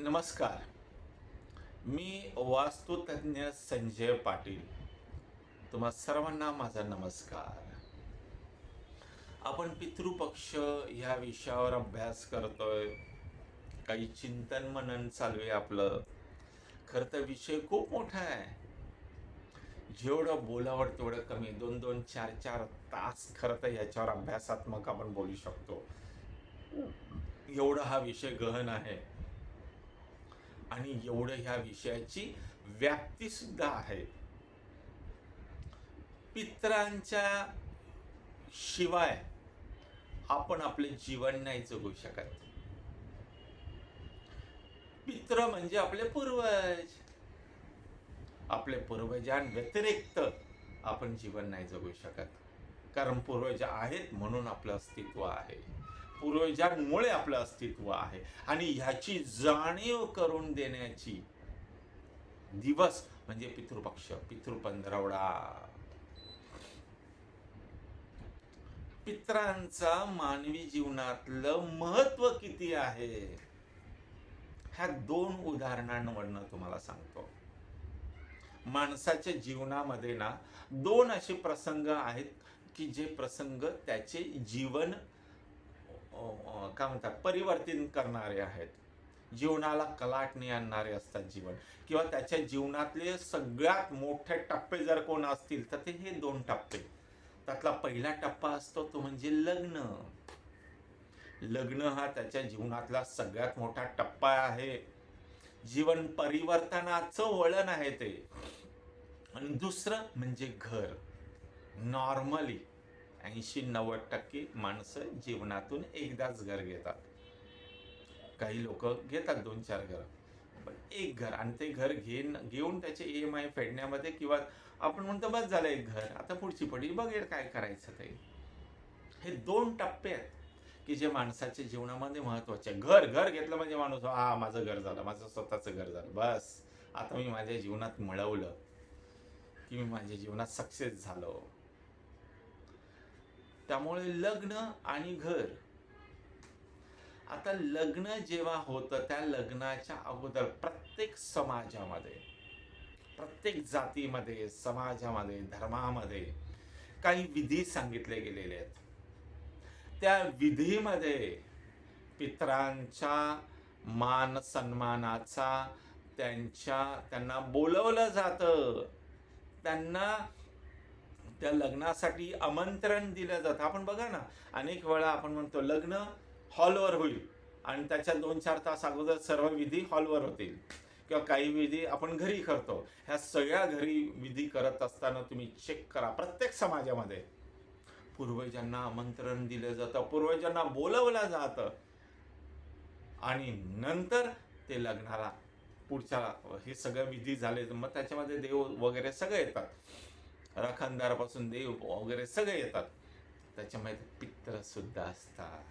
नमस्कार. मी वास्तुतज्ञ संजय पाटील. तुम्हा सर्वांना माझा नमस्कार. आपण पितृपक्ष ह्या विषयावर अभ्यास करतोय. काही चिंतन मनन चालू आहे आपलं. खरं तर विषय खूप मोठा आहे. जेवढं बोलावं तेवढं कमी दोन दोन चार चार तास खरं तर याच्यावर अभ्यासात्मक आपण बोलू शकतो. एवढा हा विषय गहन आहे. आणि एवढं ह्या विषयाची व्याप्ती सुद्धा आहे. पित्रांच्या शिवाय आपण आपले जीवन नाही जगू शकत. पित्र म्हणजे आपले पूर्वज. आपले पूर्वजांव्यतिरिक्त आपण जीवन नाही जगू शकत. कारण पूर्वज आहेत म्हणून आपलं अस्तित्व आहे. पूर्वजांमुळे आपलं अस्तित्व आहे. आणि ह्याची जाणीव करून देण्याची दिवस म्हणजे पितृपक्ष पितृपंधरवडा. पित्रांचा मानवी जीवनातलं महत्त्व किती आहे? ह्या दोन उदाहरणांवरनं तुम्हाला सांगतो. माणसाच्या जीवनामध्ये ना दोन असे प्रसंग आहेत की जे प्रसंग त्याचे जीवन काय म्हणतात परिवर्तन करणारे आहेत. जीवनाला कलाटणी आणणारे असतात जीवन. किंवा त्याच्या जीवनातले सगळ्यात मोठे टप्पे जर कोण असतील तर ते हे दोन टप्पे. त्यातला पहिला टप्पा असतो तो म्हणजे लग्न. लग्न हा त्याच्या जीवनातला सगळ्यात मोठा टप्पा आहे. जीवन परिवर्तनाचं वळण आहे ते. आणि दुसरं म्हणजे घर. नॉर्मली ऐंशी नव्वद टक्के माणसं जीवनातून एकदाच घर घेतात. काही लोक घेतात दोन चार घर. पण एक घर आणि ते घर घेऊन घेऊन त्याचे ई एम आय फेडण्यामध्ये किंवा आपण म्हणतो बस झालं एक घर. आता पुढची पडी बघेल काय करायचं ते. हे दोन टप्पे आहेत की जे माणसाच्या जीवनामध्ये महत्त्वाचे घर घर घेतलं म्हणजे माणूस हा माझं घर झालं. माझं स्वतःचं घर झालं. बस. आता मी माझ्या जीवनात मिळवलं की मी माझ्या जीवनात सक्सेस झालो. त्यामुळे लग्न आणि घर. आता लग्न जेव्हा होतं त्या लग्नाच्या अगोदर प्रत्येक समाजामध्ये प्रत्येक जातीमध्ये समाजामध्ये धर्मामध्ये काही विधी सांगितले गेलेले आहेत. त्या विधीमध्ये पित्रांच्या मान सन्मानाचा त्यांच्या त्यांना बोलवलं जातं. त्यांना त्या लग्नासाठी आमंत्रण दिलं जातं. आपण बघा ना अनेक वेळा आपण म्हणतो लग्न हॉलवर होईल आणि त्याच्या दोन चार तास अगोदर सर्व विधी हॉलवर होतील. किंवा काही विधी आपण घरी करतो. ह्या सगळ्या घरी विधी करत असताना तुम्ही चेक करा. प्रत्येक समाजामध्ये. पूर्वजांना आमंत्रण दिलं जातं. पूर्वजांना बोलवलं जातं. आणि नंतर ते लग्नाला पुढच्या हे सगळं विधी झाले. मग त्याच्यामध्ये देव वगैरे सगळे येतात. राखणदारापासून देव वगैरे सगळे येतात. त्याच्यामुळे पित्र सुद्धा असतात.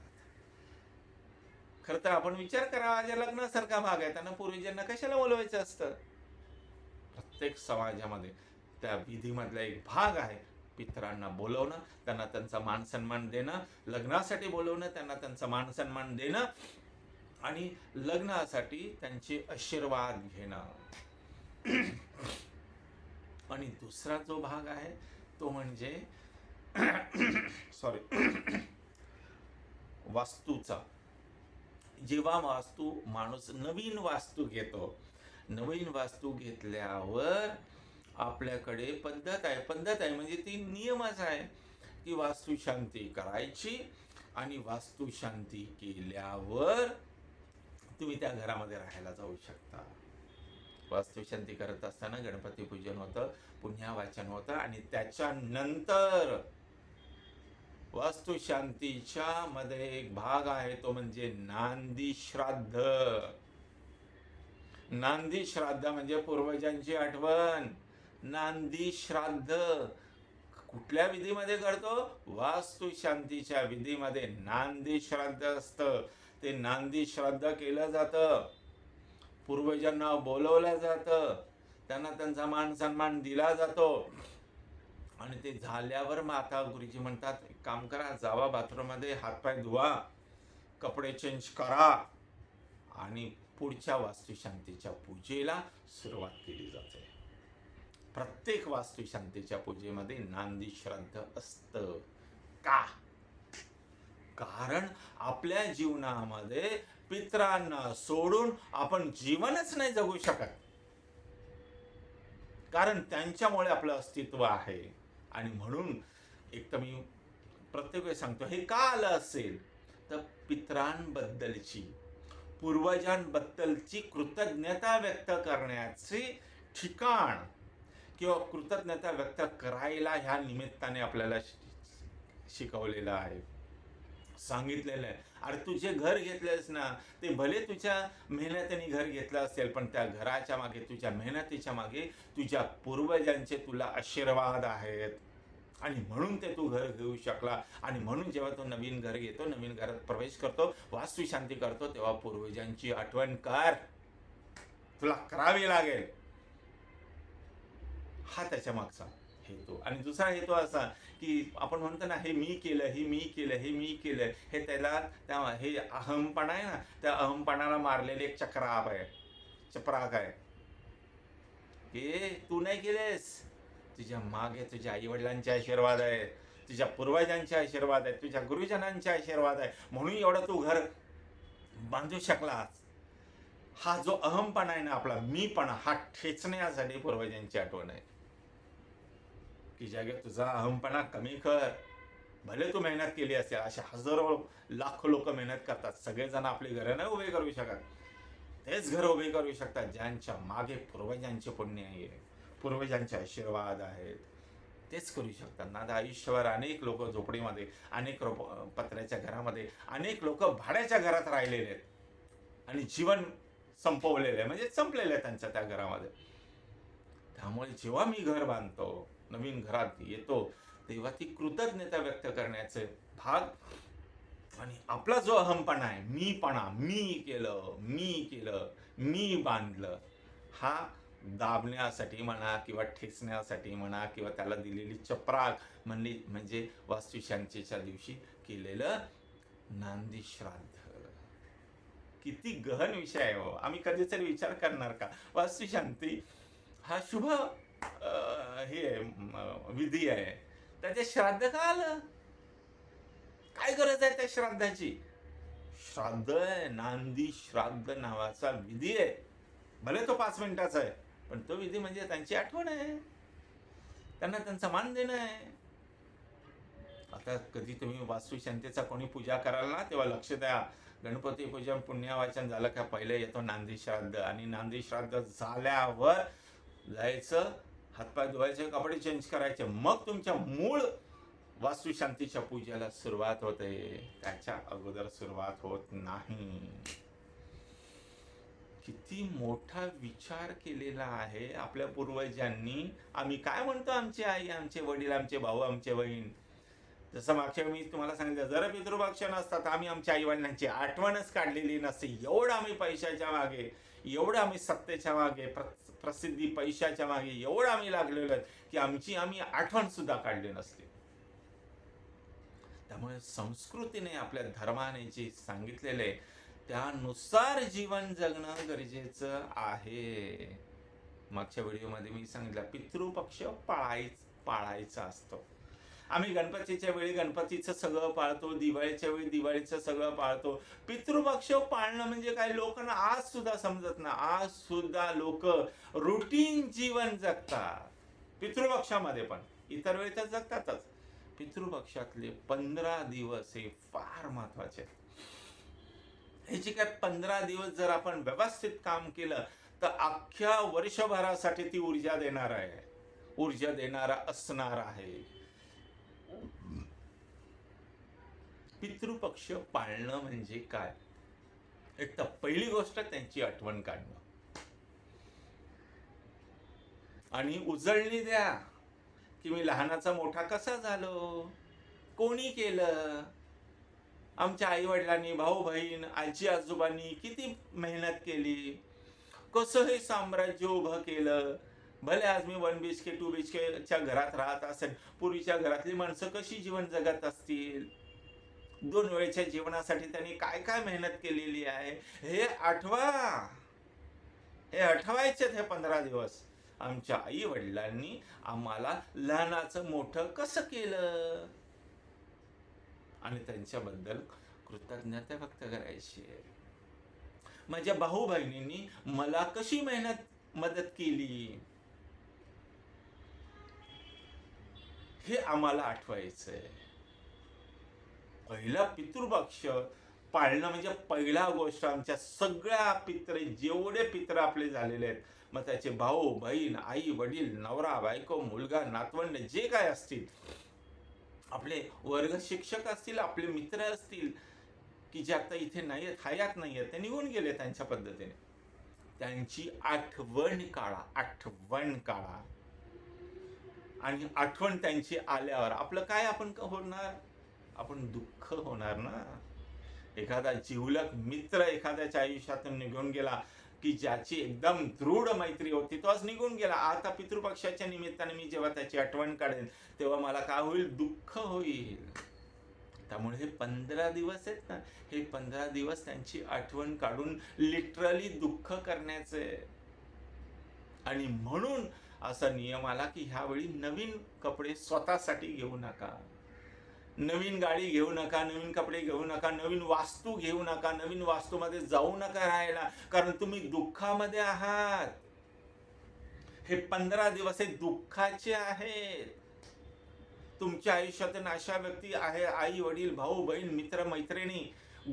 खरं तर आपण विचार करा माझ्या लग्नासारखा भाग आहे त्यांना पूर्वीजांना कशाला बोलवायचं असतं? प्रत्येक समाजामध्ये त्या विधीमधला एक भाग आहे पितरांना बोलवणं त्यांना त्यांचा मान सन्मान देणं लग्नासाठी बोलवणं त्यांना त्यांचा मान सन्मान देणं आणि लग्नासाठी त्यांचे आशीर्वाद घेणं. आणि दुसरा जो भाग आहे तो म्हणजे सॉरी वास्तूचा. जेव्हा वास्तू माणूस नवीन वास्तू घेतो नवीन वास्तू घेतल्यावर आपल्याकडे पद्धत आहे. पद्धत आहे म्हणजे ती नियमच आहे की वास्तुशांती करायची आणि वास्तुशांती केल्यावर तुम्ही त्या घरामध्ये राहायला जाऊ शकता. वास्तुशांती करत असताना गणपती पूजन होतं पुन्हा वाचन होतं आणि त्याच्यानंतर वास्तुशांतीच्या मध्ये एक भाग आहे तो म्हणजे नांदी श्राद्ध. नांदी श्राद्ध म्हणजे पूर्वजांची आठवण. नांदी श्राद्ध कुठल्या विधीमध्ये करतो वास्तुशांतीच्या विधीमध्ये नांदी श्राद्ध असतं. ते नांदी श्राद्ध केलं जातं. पूर्वजांना बोलवलं जातं. त्यांना त्यांचा मान सन्मान दिला जातो. आणि ते झाल्यावर मग आता गुरुजी म्हणतात एक काम करा जावा बाथरूममध्ये हातपाय धुवा कपडे चेंज करा. आणि पुढच्या वास्तुशांतीच्या पूजेला सुरुवात केली जाते. प्रत्येक वास्तुशांतीच्या पूजेमध्ये नांदी श्राद्ध असतं. का? कारण आपल्या जीवनामध्ये पित्रांना सोडून आपण जीवनच नाही जगू शकत. कारण त्यांच्यामुळे आपलं अस्तित्व आहे. आणि म्हणून एक तर मी प्रत्येक वेळेस सांगतो हे का आलं असेल तर पित्रांबद्दलची पूर्वजांबद्दलची कृतज्ञता व्यक्त करण्याचे ठिकाण किंवा कृतज्ञता व्यक्त करायला ह्या निमित्ताने आपल्याला शिकवलेलं आहे. सांगितलेलं आहे. अरे तुझे घर घेतलेस ना ते भले तुझ्या मेहनतीने घर घेतलं असेल पण त्या घराच्या मागे तुझ्या मेहनतीच्या मागे तुझ्या पूर्वजांचे तुला आशीर्वाद आहेत. आणि म्हणून ते तू घर घेऊ शकला. आणि म्हणून जेव्हा तो नवीन घर घेतो नवीन घरात प्रवेश करतो वास्तुशांती करतो तेव्हा पूर्वजांची आठवण कर. तुला करावी लागेल. हा त्याच्या मागचा हेतू. आणि दुसरा हेतू असा की आपण म्हणतो ना हे मी केलं हे मी केलं हे मी केलं. हे त्याला त्या हे अहमपणा आहे ना त्या अहमपणाला मारलेले एक चक्राप आहे चपराक आहे. हे तू नाही केलेस? तुझ्या मागे तुझ्या आई वडिलांचे आशीर्वाद आहे तुझ्या पूर्वजांचे आशीर्वाद आहे तुझ्या गुरुजनांचे आशीर्वाद आहे म्हणून एवढं तू घर बांधू शकलास. हा जो अहमपणा आहे ना आपला मीपणा हा ठेचण्यासाठी पूर्वजांची आठवण आहे. की जागे तुझा अहमपणा कमी कर. भले तू मेहनत केली असेल असे हजारो लाखो लोक मेहनत करतात. सगळेजण आपली घरं नाही उभे करू शकत. तेच घर उभे करू शकतात ज्यांच्या मागे पूर्वजांचे पुण्य आहे पूर्वजांचे आशीर्वाद आहेत. तेच करू शकतात. ना आता आयुष्यभर अनेक लोक झोपडीमध्ये अनेक रोप पत्र्याच्या घरामध्ये अनेक लोक भाड्याच्या घरात राहिलेले आहेत. आणि जीवन संपवलेलं आहे. म्हणजे संपलेलं आहे त्यांच्या त्या घरामध्ये. त्यामुळे जेव्हा मी घर बांधतो नवीन घरात येतो तेव्हा ती कृतज्ञता व्यक्त करण्याचे भाग आणि आपला जो अहमपणा आहे मीपणा मी केलं मी केलं मी बांधलं हा दाबण्यासाठी म्हणा किंवा ठेचण्यासाठी म्हणा किंवा त्याला दिलेली चपराक म्हणली म्हणजे, म्हणजे वास्तुशांतीच्या दिवशी केलेलं नांदी श्राद्ध. किती गहन विषय आहे हो. आम्ही कधीतरी विचार करणार का? वास्तुशांती हा शुभ हे विधी आहे. त्याचे श्राद्ध का आलं? काय गरज आहे त्या श्राद्धाची? श्राद्ध नांदी श्राद्ध नावाचा विधी आहे. भले तो पाच मिनिटाचा आहे पण तो विधी म्हणजे त्यांची आठवण आहे. त्यांना त्यांचा मान देणं आहे. आता कधी तुम्ही वास्तुशांतीचा कोणी पूजा कराल ना तेव्हा लक्ष द्या. गणपती पूजन पुण्यवाचन झालं का पहिले येतो नांदी श्राद्ध. आणि नांदी श्राद्ध झाल्यावर जायचं हातपाय धुवायचे कपडे चेंज करायचे. मग तुमच्या मूळ वास्तुशांतीच्या पूजेला सुरुवात होते. त्याच्या अगोदर सुरुवात होत नाही. किती मोठा विचार केलेला आहे आपल्या पूर्वजांनी. आम्ही काय म्हणतो? आमची आई आमचे वडील आमचे भाऊ आमचे बहीण. जसं मागच्या मी तुम्हाला सांगितलं जर पितृपक्ष तर आम्ही आमच्या आई वडिलांची आठवणच काढलेली नसते. एवढं आम्ही पैशाच्या मागे एवढं आम्ही सत्तेच्या मागे प्र प्रसिद्धी पैशाच्या मागे एवढं आम्ही लागलेलो आहेत की आमची आम्ही आठवण सुद्धा काढली नसते. त्यामुळे संस्कृतीने आपल्या धर्माने जे सांगितलेले त्यानुसार जीवन जगणं गरजेचं आहे. मागच्या व्हिडिओमध्ये मी सांगितलं पितृपक्ष पाळायच पाळायचा असतो. आम्ही गणपतीच्या वेळी गणपतीचं सगळं पाळतो दिवाळीच्या वेळी दिवाळीचं सगळं पाळतो. पितृपक्ष पाळणं म्हणजे काय? लोकांना आज सुद्धा समजत ना. आज सुद्धा लोक रुटीन जीवन जगतात. पितृपक्षामध्ये पण. इतर वेळी तर जगतातच. पितृपक्षातले पंधरा दिवस हे फार महत्त्वाचे आहेत. ह्याची काय पंधरा दिवस जर आपण व्यवस्थित काम केलं तर अख्ख्या वर्षभरासाठी ती ऊर्जा देणार आहे. ऊर्जा देणारा असणार आहे. पितृपक्ष पाळणं म्हणजे काय? एक तर पहिली गोष्ट त्यांची आठवण काढणं. आणि उजळणी द्या की मी लहानाचा मोठा कसा झालो? कोणी केलं? आमच्या आई वडिलांनी भाऊ बहीण आजी आजोबांनी किती मेहनत केली? कसं हे साम्राज्य उभं केलं? भले आज मी one B H K two B H केच्या घरात राहत असेल पूर्वीच्या घरातली माणसं कशी जीवन जगत असतील? दोन वेळेच्या जीवनासाठी त्यांनी काय काय मेहनत केलेली आहे? हे आठवा. हे आठवायचे हे पंधरा दिवस. आमच्या आई वडिलांनी आम्हाला लहानाचं मोठं कसं केलं? आणि त्यांच्याबद्दल कृतज्ञता व्यक्त करायची आहे. माझ्या भाऊ बहिणींनी मला कशी मेहनत मदत केली? हे आम्हाला आठवायचंय. पहिला पितृपक्ष पाळणं म्हणजे पहिला गोष्ट आमच्या सगळ्या पित्र जेवढे पित्र आपले झालेले आहेत मग त्याचे भाऊ बहीण आई वडील नवरा बायको मुलगा नातवंड जे काय असतील आपले वर्ग शिक्षक असतील आपले मित्र असतील की जे आता इथे नाही आहेत हयात नाही आहेत ते निघून गेले त्यांच्या पद्धतीने. त्यांची आठवण काळा आठवण काळा आणि आठवण त्यांची आल्यावर आपलं काय आपण होणार? आपण दुःख होणार ना? एखादा जिवलक मित्र एखाद्याच्या आयुष्यातून निघून गेला की ज्याची एकदम दृढ मैत्री होती तो आज निघून गेला. आता पितृपक्षाच्या निमित्ताने मी जेव्हा त्याची आठवण काढेन तेव्हा मला काय होईल? दुःख होईल. त्यामुळे हे पंधरा दिवस आहेत ना हे पंधरा दिवस त्यांची आठवण काढून लिटरली दुःख करण्याचे. आणि म्हणून असा नियम आला की ह्यावेळी नवीन कपडे स्वतःसाठी घेऊ नका. नवीन गाडी घेऊ नका नवीन कपडे घेऊ नका नवीन वास्तू घेऊ नका नवीन वास्तूमध्ये जाऊ नका राहायला. कारण तुम्ही दुःखामध्ये आहात. हे पंधरा दिवस हे दुःखाचे आहेत. तुमच्या आयुष्यातून अशा व्यक्ती आहे आई वडील भाऊ बहीण मित्र मैत्रिणी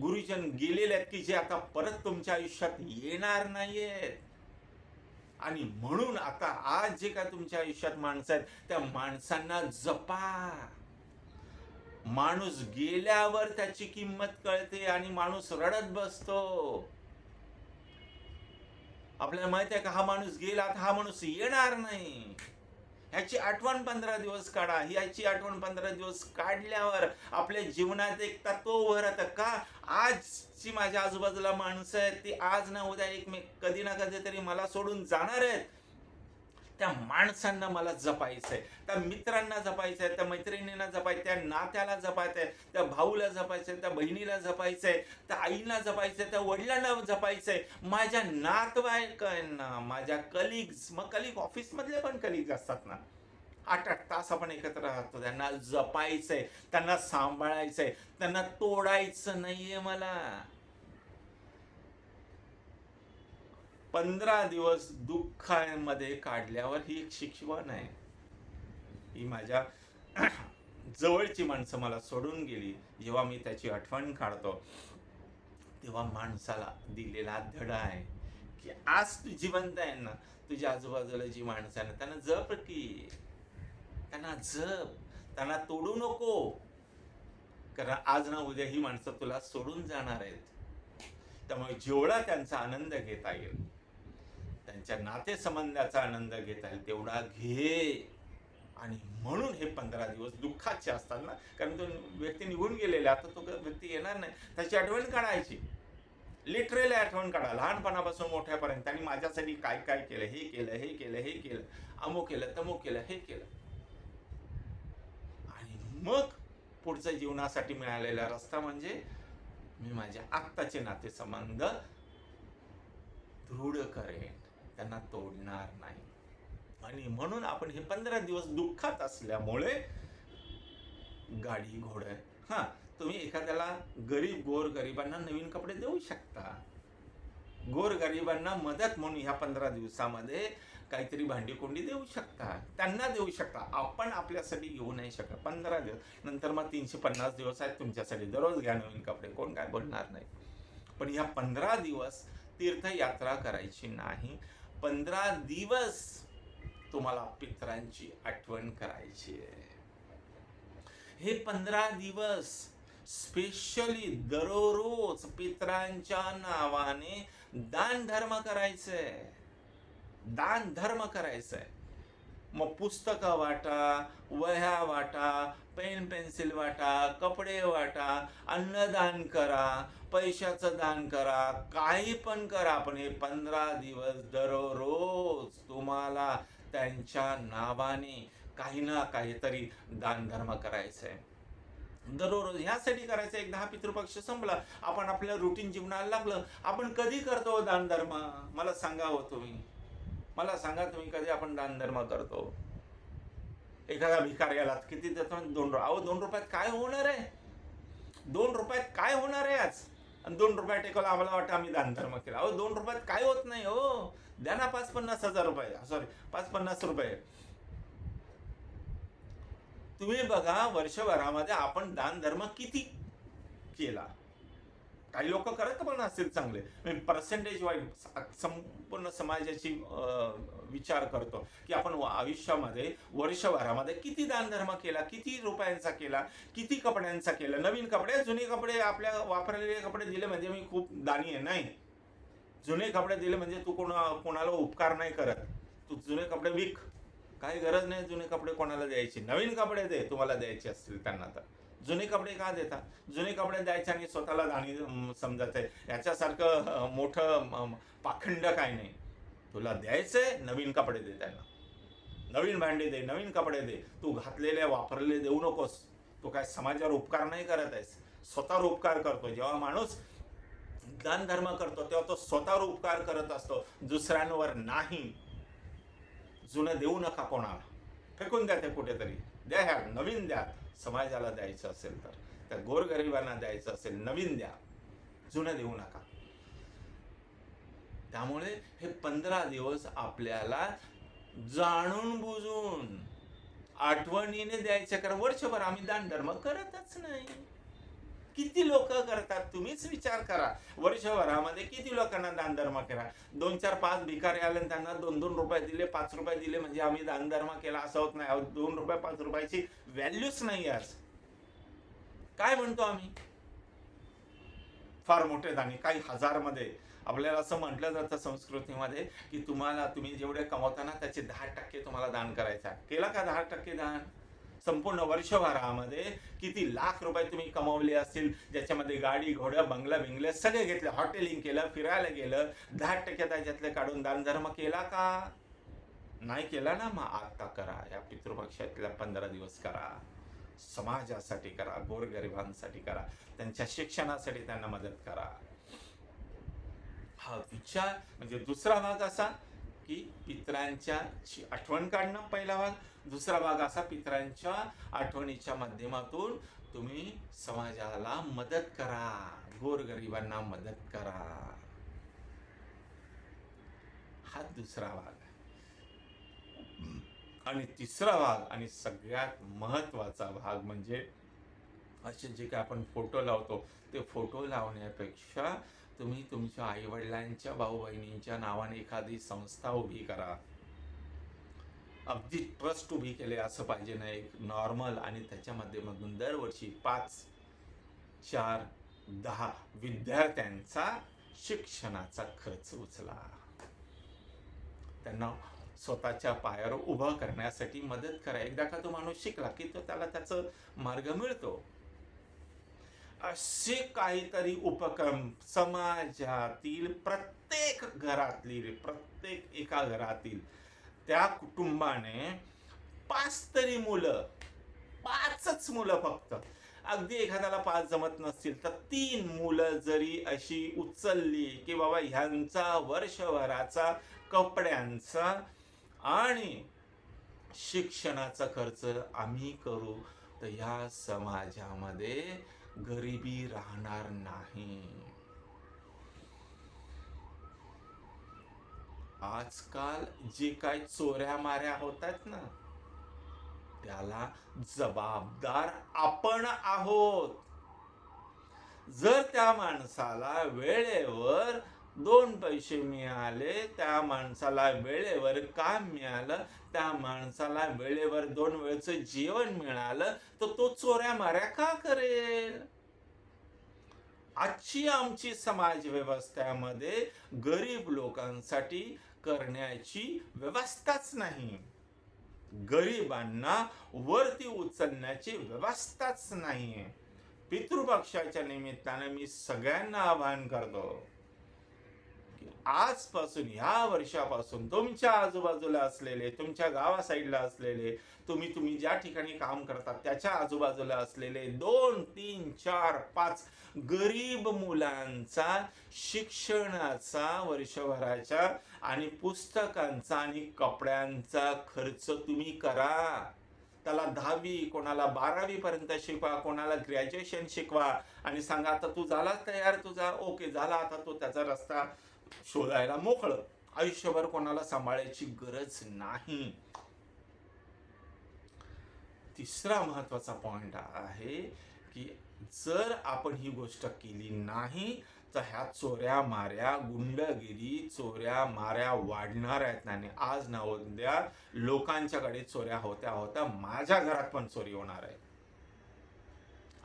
गुरुजन गेलेले आहेत की जे आता परत तुमच्या आयुष्यात येणार नाहीयेत. आणि म्हणून आता आज जे काय तुमच्या आयुष्यात माणसं आहेत त्या माणसांना जपा. माणूस गेल्यावर त्याची किंमत कळते आणि माणूस रडत बसतो. आपल्याला माहीत आहे का हा माणूस गेला आता हा माणूस येणार नाही. ह्याची आठवण पंधरा दिवस काढा. ह्याची आठवण पंधरा दिवस काढल्यावर आपल्या जीवनात एक तत्व उभं का? आजची माझ्या आजूबाजूला माणसं आहेत ती आज ना उद्या एक मी कधी ना कधी तरी मला सोडून जाणार आहेत. त्या माणसांना मला जपायचंय त्या मित्रांना जपायचंय त्या मैत्रिणींना जपायचं त्या नात्याला जपायचंय त्या भाऊला जपायचंय त्या बहिणीला जपायचंय त्या आईला जपायचंय त्या वडिलांना जपायचंय. माझ्या नातवायकांना माझ्या कलिग्स मग कलिग ऑफिसमधले पण कलिग्स असतात ना. आठ आठ तास आपण एकत्र राहतो त्यांना जपायचंय त्यांना सांभाळायचंय त्यांना तोडायचं नाहीये मला. पंधरा दिवस दुःखामध्ये काढल्यावर ही एक शिकवण आहे ही माझ्या जवळची माणसं मला सोडून गेली. जेव्हा मी त्याची आठवण काढतो तेव्हा माणसाला दिलेला धडा आहे की आज तू जिवंत आहे ना. तुझ्या आजूबाजूला जी माणसं आहे ना त्यांना जप की. त्यांना जप. त्यांना तोडू नको. कारण आज ना उद्या ही माणसं तुला सोडून जाणार आहेत. त्यामुळे जेवढा त्यांचा आनंद घेता येईल त्यांच्या नातेसंबंधाचा आनंद घेता येईल तेवढा घे. आणि म्हणून हे पंधरा दिवस दुःखाचे असतात ना. कारण तो व्यक्ती निघून गेलेला आता तो व्यक्ती येणार नाही. त्याची आठवण काढायची. लिटरली आठवण काढा. लहानपणापासून मोठ्यापर्यंत. त्यांनी माझ्यासाठी काय काय केलं? हे केलं हे केलं हे केलं. अमुक केलं तमुक केलं हे केलं. आणि मग पुढच्या जीवनासाठी मिळालेला रस्ता म्हणजे मी माझ्या आत्ताचे नातेसंबंध दृढ करेन. त्यांना तोडणार नाही. आणि म्हणून आपण हे पंधरा दिवस दुःखात असल्यामुळे गाडी घोड हा तुम्ही एखाद्याला गरीब गोर गरिबांना नवीन कपडे देऊ शकता. गोर गरिबांना मदत म्हणून ह्या पंधरा दिवसामध्ये काहीतरी भांडी कोंडी देऊ शकता. त्यांना देऊ शकता. आपण आपल्यासाठी घेऊ नाही शकत. पंधरा दिवस नंतर मग तीनशे पन्नास दिवस आहेत तुमच्यासाठी दररोज घ्या नवीन कपडे. कोण काय बोलणार नाही. पण ह्या पंधरा दिवस तीर्थयात्रा करायची नाही. पंधरा दिवस तुम्हाला पित्रांची आठवण करायची आहे. हे पंधरा दिवस स्पेशली दररोज पित्रांच्या नावाने दान धर्म करायचंय. दान धर्म करायचंय. मग पुस्तकं वाटा वह्या वाटा पेन पेन्सिल वाटा कपडे वाटा अन्नदान करा पैशाचं दान करा काही पण करा पण हे पंधरा दिवस दररोज तुम्हाला त्यांच्या नावाने काही ना काहीतरी दानधर्म करायचंय. दररोज ह्यासाठी करायचं एक दहा पितृपक्ष संपला. आपण आपल्या रुटीन जीवनाला लागलं. आपण कधी करतो दानधर्म? मला सांगा हो तुम्ही. मला सांगा तुम्ही कधी आपण दान धर्म करतो? एखादा भिकारी आलात किती देतो दोन रुपये अहो दोन रुपयात काय होणार आहे? दोन रुपयात काय होणार आहे आज? आणि दोन रुपयात टेकवला आम्हाला वाटतं आम्ही दान धर्म केला. अहो दोन रुपयात काय होत नाही हो. द्या ना पाच पन्नास हजार रुपये. सॉरी पाच पन्नास रुपये. तुम्ही बघा वर्षभरामध्ये आपण दान धर्म किती केला? काही लोक करत पण असतील चांगले. पर्सेंटेज वाईज संपूर्ण समाजाची विचार करतो की आपण आयुष्यामध्ये वर्षभरामध्ये किती दानधर्म केला किती रुपयांचा केला किती कपड्यांचा केला नवीन कपडे जुने कपडे आपल्या वापरलेले कपडे दिले म्हणजे मी खूप दानी आहे नाही. जुने कपडे दिले म्हणजे तू कोणा कोणाला उपकार नाही करत. तू जुने कपडे विक. काही गरज नाही जुने कपडे कोणाला द्यायची. नवीन कपडे दे तुम्हाला द्यायचे असतील त्यांना तर. जुने कपडे का देता? जुने कपडे द्यायचे आणि स्वतःला दाणी समजायचं आहे याच्यासारखं मोठं पाखंड काय नाही. तुला द्यायचंय नवीन कपडे दे त्यांना नवीन भांडे दे नवीन कपडे दे. तू घातलेले वापरलेले देऊ नकोस. तू काय समाजावर उपकार नाही करत आहेस. स्वतःवर उपकार करतो जेव्हा माणूस दानधर्म करतो तेव्हा तो स्वतःवर उपकार करत असतो. दुसऱ्यांवर नाही. जुनं देऊ नका कोणाला. फेकून द्या ते कुठेतरी. द्या ह्या नवीन द्या. समाजाला द्यायचं असेल तर त्या गोरगरिबांना द्यायचं असेल नवीन द्या. जुनं देऊ नका. त्यामुळे हे पंधरा दिवस आपल्याला जाणून बुजून आठवणीने द्यायचं कारण वर्षभर आम्ही दान धर्म करतच नाही. किती लोक करतात तुम्हीच विचार करा. वर्षभरामध्ये किती लोकांना दान धर्म केला? दोन चार पाच भिकारी आले त्यांना दोन दोन रुपये दिले पाच रुपये दिले म्हणजे आम्ही दान धर्म केला असं होत नाही. दोन रुपये पाच रुपयाची व्हॅल्यूच नाही आज. काय म्हणतो आम्ही? फार मोठे दानी काही हजारमध्ये आपल्याला असं म्हटलं जातं संस्कृतीमध्ये की तुम्हाला तुम्ही जेवढे कमवता ना त्याचे दहा टक्के तुम्हाला दान करायचा केला का दहा टक्के दान? संपूर्ण वर्षभरामध्ये किती लाख रुपये तुम्ही कमवले असतील ज्याच्यामध्ये गाडी घोडं बंगला बिंगले सगळे घेतले हॉटेलिंग केलं फिरायला गेलं दहा टक्के त्याच्यातले काढून दानधर्म केला का? नाही केला ना मग आता करा या पितृपक्षातल्या पंधरा दिवस करा समाजासाठी करा गोरगरिबांसाठी करा त्यांच्या शिक्षणासाठी त्यांना मदत करा. हा विचार म्हणजे दुसरा भाग असा की पितरांच्या आठवण काढणं पहिला भाग. दुसरा भाग असा पितरांच्या आठवणीच्या माध्यमातून तुम्ही समाजाला मदत करा. गोरगरिबांना मदत करा. हा दुसरा भाग आणि तिसरा भाग आणि सगळ्यात महत्त्वाचा भाग म्हणजे असे जे काय आपण फोटो लावतो ते फोटो लावण्यापेक्षा तुम्ही तुमच्या आईवडिलांच्या भाऊ बहिणींच्या नावाने एखादी संस्था उभी करा. अगदी ट्रस्ट उभी केले असं पाहिजे ना एक नॉर्मल आणि त्याच्यामध्ये मधून दरवर्षी पाच चार दहा विद्यार्थ्यांचा शिक्षणाचा खर्च उचला. त्यांना स्वतःच्या पायावर उभं करण्यासाठी मदत करा. एकदा का तो माणूस शिकला की तो त्याला त्याचं मार्ग मिळतो. असे काहीतरी उपक्रम समाजातील प्रत्येक घरातील प्रत्येक एका घरातील त्या कुटुंबाने पाच तरी मुलं पाचच मुलं फक्त. अगदी एखाद्याला पाच जमत नसतील तर तीन मुलं जरी अशी उचलली की बाबा ह्यांचा वर्षभराचा कपड्यांचा आणि शिक्षणाचा खर्च आम्ही करू तर ह्या समाजामध्ये गरिबी राहणार नाही. आजकाल जे काय चोऱ्या माऱ्या होतात ना त्याला जबाबदार आपण आहोत. जर त्या माणसाला वेळेवर दोन पैसे मिळाले त्या माणसाला वेळेवर काम मिळालं त्या माणसाला वेळेवर दोन वेळचं जेवण मिळालं तर तो चोऱ्या माऱ्या का करेल? आजची आमची समाज व्यवस्थेमध्ये गरीब लोकांसाठी करण्याची व्यवस्थाच नाही. गरिबांना वरती उचलण्याची व्यवस्थाच नाही. पितृपक्षाच्या निमित्ताने मी सगळ्यांना आवाहन करतो. आजपासून ह्या वर्षापासून तुमच्या आजूबाजूला असलेले तुमच्या गावा साईडला असलेले तुम्ही तुम्ही ज्या ठिकाणी काम करता त्याच्या आजूबाजूला असलेले दोन तीन चार पाच गरीब मुलांचा शिक्षणाचा वर्षभराच्या आणि पुस्तकांचा आणि कपड्यांचा खर्च तुम्ही करा. त्याला दहावी कोणाला बारावी पर्यंत शिकवा कोणाला ग्रॅज्युएशन शिकवा आणि सांगा आता तू झाला तयार तुझा? ओके झाला आता तो त्याचा रस्ता. शोधायला मोकळं. आयुष्यभर कोणाला सांभाळायची गरज नाही. तिसरा महत्त्वाचा पॉइंट आहे की जर आपण ही गोष्ट केली नाही तर ह्या चोऱ्या माऱ्या गुंडगिरी चोऱ्या माऱ्या वाढणार आहेत. आणि आज ना उद्या लोकांच्याकडे चोऱ्या होत्या होत्या माझ्या घरात पण चोरी होणार आहे.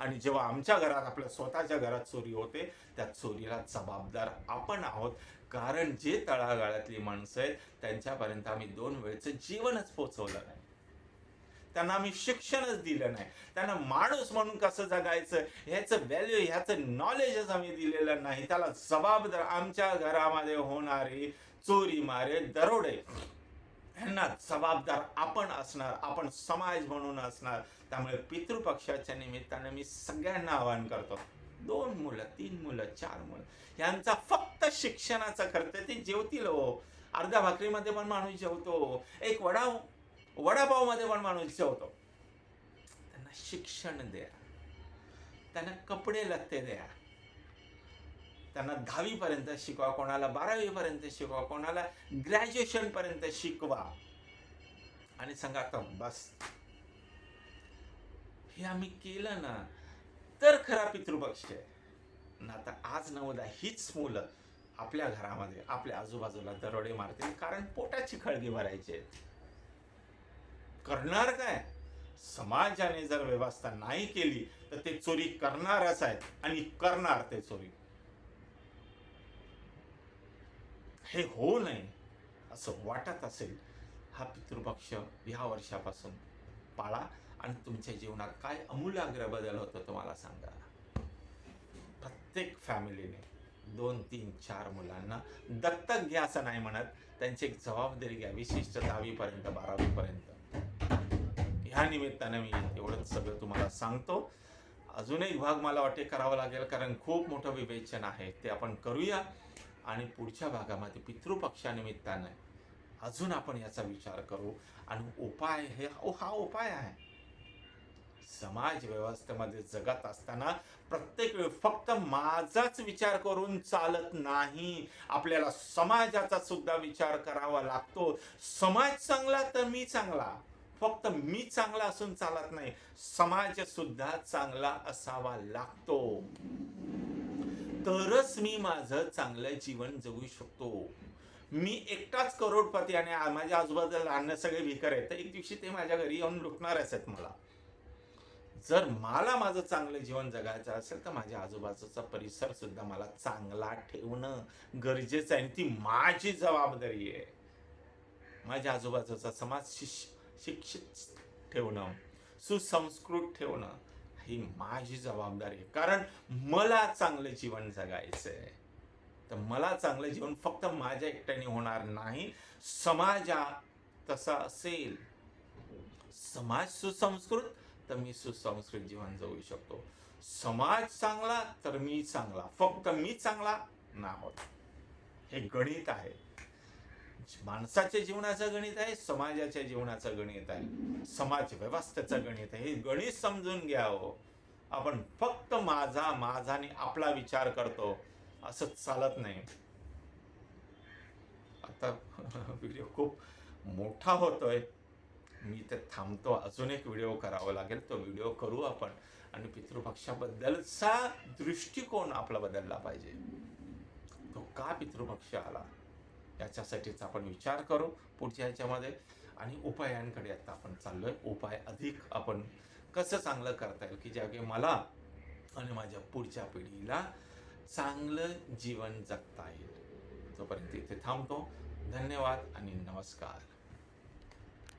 आणि जेव्हा आमच्या घरात आपल्या स्वतःच्या घरात चोरी होते त्या चोरीला जबाबदार आपण आहोत. कारण जे तळागाळातली माणसं आहेत त्यांच्यापर्यंत आम्ही दोन वेळचं जीवनच पोचवलं नाही. त्यांना आम्ही शिक्षणच दिलं नाही. त्यांना माणूस म्हणून कसं जगायचं? ह्याचं व्हॅल्यू ह्याचं नॉलेजच आम्ही दिलेलं नाही. त्याला जबाबदार आमच्या घरामध्ये होणारे चोरी मारे दरोडे. ह्यांना जबाबदार आपण असणार आपण समाज म्हणून असणार. त्यामुळे पितृपक्षाच्या निमित्ताने मी सगळ्यांना आवाहन करतो दोन मुलं तीन मुलं चार मुलं यांचा फक्त शिक्षणाचा खर्च ते जेवतील हो. अर्ध्या भाकरीमध्ये पण माणूस जेवतो एक वडा वडापावमध्ये पण माणूस जेवतो. त्यांना शिक्षण द्या त्यांना कपडे लत्ते द्या त्यांना दहावीपर्यंत शिकवा कोणाला बारावीपर्यंत शिकवा कोणाला ग्रॅज्युएशन पर्यंत शिकवा. आणि सांगा तर बस. हे आम्ही केलं ना तर खरा पितृपक्ष आहे. ना आता आज नवदा हीच मुलं आपल्या घरामध्ये आपल्या आजूबाजूला दरोडे मारतील कारण पोटाची खळगी भरायची करणार काय? समाजाने जर व्यवस्था नाही केली तर ते चोरी करणारच आहेत. आणि करणार ते चोरी. हे होऊ नये असं वाटत असेल हा पितृपक्ष ह्या वर्षापासून पाळा आणि तुमच्या जीवनात काय अमूलाग्र बदल होतो तुम्हाला सांगा. प्रत्येक फॅमिलीने दोन तीन चार मुलांना दत्तक घ्या असं नाही म्हणत. त्यांची एक जबाबदारी घ्या विशिष्ट दहावीपर्यंत बारावीपर्यंत. ह्या निमित्तानं मी एवढंच सगळं तुम्हाला सांगतो. अजून एक भाग मला वाटते करावा लागेल कारण खूप मोठं विवेचन आहे. ते आपण करूया. आणि पुढच्या भागामध्ये पितृपक्षानिमित्तानं अजून आपण याचा विचार करू. आणि उपाय हे हा उपाय आहे. समाज व्यवस्थेमध्ये जगत असताना प्रत्येक वेळ फक्त माझाच विचार करून चालत नाही. आपल्याला समाजाचा सुद्धा विचार करावा लागतो. समाज चांगला तर मी चांगला. फक्त मी चांगला असून चालत नाही. समाज सुद्धा चांगला असावा लागतो. तरच मी माझं चांगलं जीवन जगू शकतो. मी एकटाच करोडपती आणि माझ्या आजूबाजूला अन्न सगळे भिकार आहेत तर एक दिवशी ते माझ्या घरी येऊन लुटणारच आहेत मला. जर मला माझं चांगलं जीवन जगायचं असेल तर माझ्या आजूबाजूचा परिसर सुद्धा मला चांगला ठेवणं गरजेचं आहे आणि ती माझी जबाबदारी आहे. माझ्या आजूबाजूचा समाज शिश शिक्षित ठेवणं सुसंस्कृत ठेवणं ही माझी जबाबदारी आहे. कारण मला चांगलं जीवन जगायचं आहे तर मला चांगलं जीवन फक्त माझ्या एकट्याने होणार नाही. समाजा तसा असेल. समाज सुसंस्कृत तर मी सुसंस्कृत जीवन जगू शकतो. समाज चांगला तर मी चांगला. फक्त मी चांगला ना होत. हे गणित आहे. माणसाच्या जीवनाचं गणित आहे समाजाच्या जीवनाचं गणित आहे. समाज व्यवस्थेचं गणित आहे. हे गणित समजून घ्या हो आपण फक्त माझा माझा आणि आपला विचार करतो. असं चालत नाही. आता व्हिडिओ खूप मोठा होतोय. मी ते थांबतो. अजून एक व्हिडिओ करावा लागेल. तो व्हिडिओ करू आपण. आणि पितृपक्षाबद्दलचा दृष्टिकोन आपला बदलला पाहिजे. तो का पितृपक्ष आला? याच्यासाठीच आपण विचार करू पुढच्या ह्याच्यामध्ये. आणि उपायांकडे आता आपण चाललो आहे उपाय अधिक आपण कसं चांगलं करता येईल की ज्यावेळी मला आणि माझ्या पुढच्या पिढीला चांगलं जीवन जगता येईल. तोपर्यंत इथे थांबतो. धन्यवाद आणि नमस्कार.